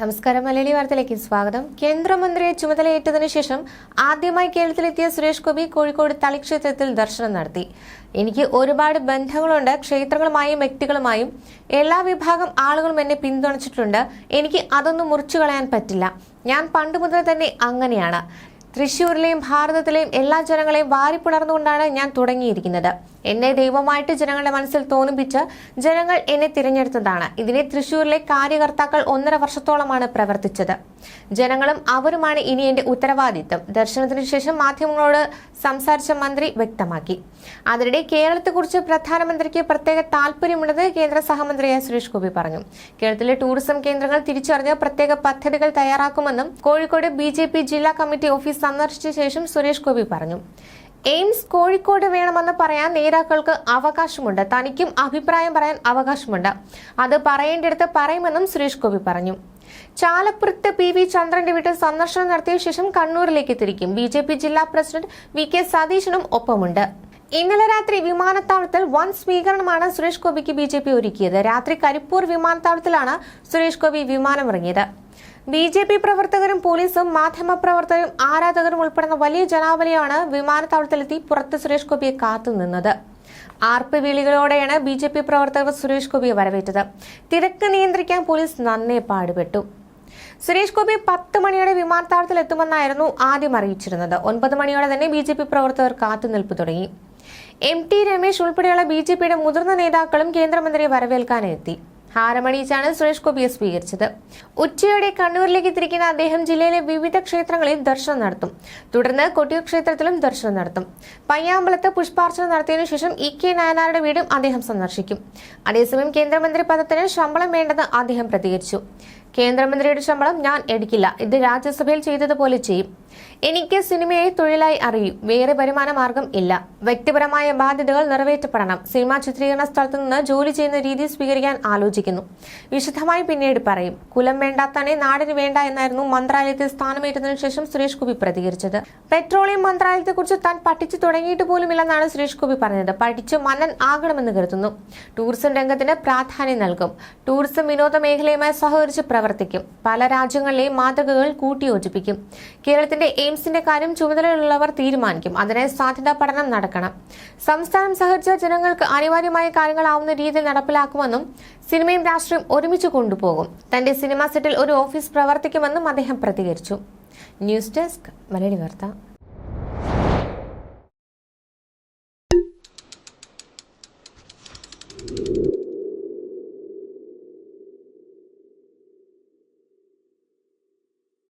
നമസ്കാരം. മലയാളി വാർത്തയിലേക്ക് സ്വാഗതം. കേന്ദ്രമന്ത്രിയെ ചുമതലയേറ്റതിനു ശേഷം ആദ്യമായി കേരളത്തിലെത്തിയ സുരേഷ് ഗോപി കോഴിക്കോട് തളിക്ഷേത്രത്തിൽ ദർശനം നടത്തി. എനിക്ക് ഒരുപാട് ബന്ധങ്ങളുണ്ട്. ക്ഷേത്രങ്ങളുമായും വ്യക്തികളുമായും എല്ലാ വിഭാഗം ആളുകളും എന്നെ പിന്തുണച്ചിട്ടുണ്ട്. എനിക്ക് അതൊന്നും മുറിച്ചു കളയാൻ പറ്റില്ല. ഞാൻ പണ്ട് മുതൽ തന്നെ അങ്ങനെയാണ്. തൃശ്ശൂരിലെയും ഭാരതത്തിലെയും എല്ലാ ജനങ്ങളെയും വാരിപ്പുണർന്നുകൊണ്ടാണ് ഞാൻ തുടങ്ങിയിരിക്കുന്നത്. എന്നെ ദൈവമായിട്ട് ജനങ്ങളുടെ മനസ്സിൽ തോന്നിപ്പിച്ച് ജനങ്ങൾ എന്നെ തിരഞ്ഞെടുത്തതാണ്. ഇതിനെ തൃശൂരിലെ കാര്യകർത്താക്കൾ ഒന്നര വർഷത്തോളമാണ് പ്രവർത്തിച്ചത്. ജനങ്ങളും അവരുമാണ് ഇനി എന്റെ ഉത്തരവാദിത്തം ദർശനത്തിന് ശേഷം മാധ്യമങ്ങളോട് സംസാരിച്ച മന്ത്രി വ്യക്തമാക്കി. അതിനിടെ കേരളത്തെക്കുറിച്ച് പ്രധാനമന്ത്രിക്ക് പ്രത്യേക താല്പര്യമുണ്ടെന്ന് കേന്ദ്ര സഹമന്ത്രിയായ സുരേഷ് ഗോപി പറഞ്ഞു. കേരളത്തിലെ ടൂറിസം കേന്ദ്രങ്ങൾ തിരിച്ചറിഞ്ഞ് പ്രത്യേക പദ്ധതികൾ തയ്യാറാക്കുമെന്നും കോഴിക്കോട് ബി ജില്ലാ കമ്മിറ്റി ഓഫീസ് സന്ദർശിച്ച ശേഷം സുരേഷ് ഗോപി പറഞ്ഞു. എയിംസ് കോഴിക്കോട് വേണമെന്ന് പറയാൻ നേതാക്കൾക്ക് അവകാശമുണ്ട്. തനിക്കും അഭിപ്രായം പറയാൻ അവകാശമുണ്ട്. അത് പറയേണ്ടിടത്ത് പറയുമെന്നും സുരേഷ് ഗോപി പറഞ്ഞു. ചാലപ്പുറത്ത് പി വി ചന്ദ്രന്റെ വീട്ടിൽ സന്ദർശനം നടത്തിയ ശേഷം കണ്ണൂരിലേക്ക് തിരിക്കും. ബി ജെ പി ജില്ലാ പ്രസിഡന്റ് വി കെ സതീശനും ഒപ്പമുണ്ട്. ഇന്നലെ രാത്രി വിമാനത്താവളത്തിൽ വൻ സ്വീകരണമാണ് സുരേഷ് ഗോപിക്ക് ബി ഒരുക്കിയത്. രാത്രി കരിപ്പൂർ വിമാനത്താവളത്തിലാണ് സുരേഷ് ഗോപി വിമാനമിറങ്ങിയത്. ബി ജെ പി പ്രവർത്തകരും പോലീസും മാധ്യമപ്രവർത്തകരും ആരാധകരും ഉൾപ്പെടുന്ന വലിയ ജനാവലിയാണ് വിമാനത്താവളത്തിലെത്തി പുറത്ത് സുരേഷ് ഗോപിയെ കാത്തുനിന്നത്. ആർപ്പ് വിളികളോടെയാണ് ബി ജെ പി പ്രവർത്തകർ സുരേഷ് ഗോപിയെ വരവേറ്റത്. തിരക്ക് നിയന്ത്രിക്കാൻ പോലീസ് നന്നേ പാടുപെട്ടു. സുരേഷ് ഗോപി പത്ത് മണിയോടെ വിമാനത്താവളത്തിൽ എത്തുമെന്നായിരുന്നു ആദ്യം അറിയിച്ചിരുന്നത്. ഒൻപത് മണിയോടെ തന്നെ ബി ജെ പി പ്രവർത്തകർ കാത്തുനിൽപ്പ് തുടങ്ങി. എം ടി രമേശ് ഉൾപ്പെടെയുള്ള ബി ജെ പിയുടെ മുതിർന്ന നേതാക്കളും കേന്ദ്രമന്ത്രിയെ വരവേൽക്കാനെത്തി. ഹാരമണിയിച്ചാണ് സുരേഷ് ഗോപിയെ സ്വീകരിച്ചത്. ഉച്ചയോടെ കണ്ണൂരിലേക്ക് തിരിക്കുന്ന അദ്ദേഹം ജില്ലയിലെ വിവിധ ക്ഷേത്രങ്ങളിൽ ദർശനം നടത്തും. തുടർന്ന് കൊട്ടിയൂർ ക്ഷേത്രത്തിലും ദർശനം നടത്തും. പയ്യാമ്പലത്ത് പുഷ്പാർച്ചന നടത്തിയതിനു ശേഷം ഇ കെ നായനാരുടെ വീടും അദ്ദേഹം സന്ദർശിക്കും. അതേസമയം കേന്ദ്രമന്ത്രി പദത്തിന് ശമ്പളം വേണ്ടെന്ന് അദ്ദേഹം പ്രതികരിച്ചു. കേന്ദ്രമന്ത്രിയുടെ ശമ്പളം ഞാൻ എടുക്കില്ല. ഇത് രാജ്യസഭയിൽ ചെയ്തതുപോലെ ചെയ്യും. എനിക്ക് സിനിമയെ തൊഴിലായി അറിയും. വേറെ വരുമാന മാർഗം ഇല്ല. വ്യക്തിപരമായ ബാധ്യതകൾ നിറവേറ്റപ്പെടണം. സിനിമാ ചിത്രീകരണ സ്ഥലത്തു നിന്ന് ജോലി ചെയ്യുന്ന രീതി സ്വീകരിക്കാൻ ആലോചിക്കുന്നു വിശദമായി പിന്നീട് പറയും കുലം വേണ്ടാത്തനെ നാടിന് വേണ്ട എന്നായിരുന്നു മന്ത്രാലയത്തിൽ സ്ഥാനമേറ്റതിനു ശേഷം സുരേഷ് ഗോപി പ്രതികരിച്ചത്. പെട്രോളിയം മന്ത്രാലയത്തെക്കുറിച്ച് താൻ പഠിച്ചു തുടങ്ങിയിട്ട് പോലുമില്ലെന്നാണ് സുരേഷ് ഗോപി പറഞ്ഞത്. പഠിച്ച് മന്നൻ ആകണമെന്ന് കരുതുന്നു. ടൂറിസം രംഗത്തിന് പ്രാധാന്യം നൽകും. ടൂറിസം വിനോദ മേഖലയുമായി സഹകരിച്ച് പ്രവർത്തിക്കും. പല രാജ്യങ്ങളിലെയും മാതൃകകൾ കൂട്ടിയോജിപ്പിക്കും. കേരളത്തിന്റെ എയിംസിന്റെ കാര്യം ചുമതലയുള്ളവർ തീരുമാനിക്കും. അതിനായി സാധ്യതാ പഠനം നടക്കണം. സംസ്ഥാനം സഹകരിച്ച ജനങ്ങൾക്ക് അനിവാര്യമായ കാര്യങ്ങളാവുന്ന രീതിയിൽ നടപ്പിലാക്കുമെന്നും സിനിമയും രാഷ്ട്രീയം ഒരുമിച്ച് കൊണ്ടുപോകും. തന്റെ സിനിമാ സെറ്റിൽ ഒരു ഓഫീസ് പ്രവർത്തിക്കുമെന്നും അദ്ദേഹം പ്രതികരിച്ചു. ന്യൂസ് ഡെസ്ക് മലയാളി വാർത്ത.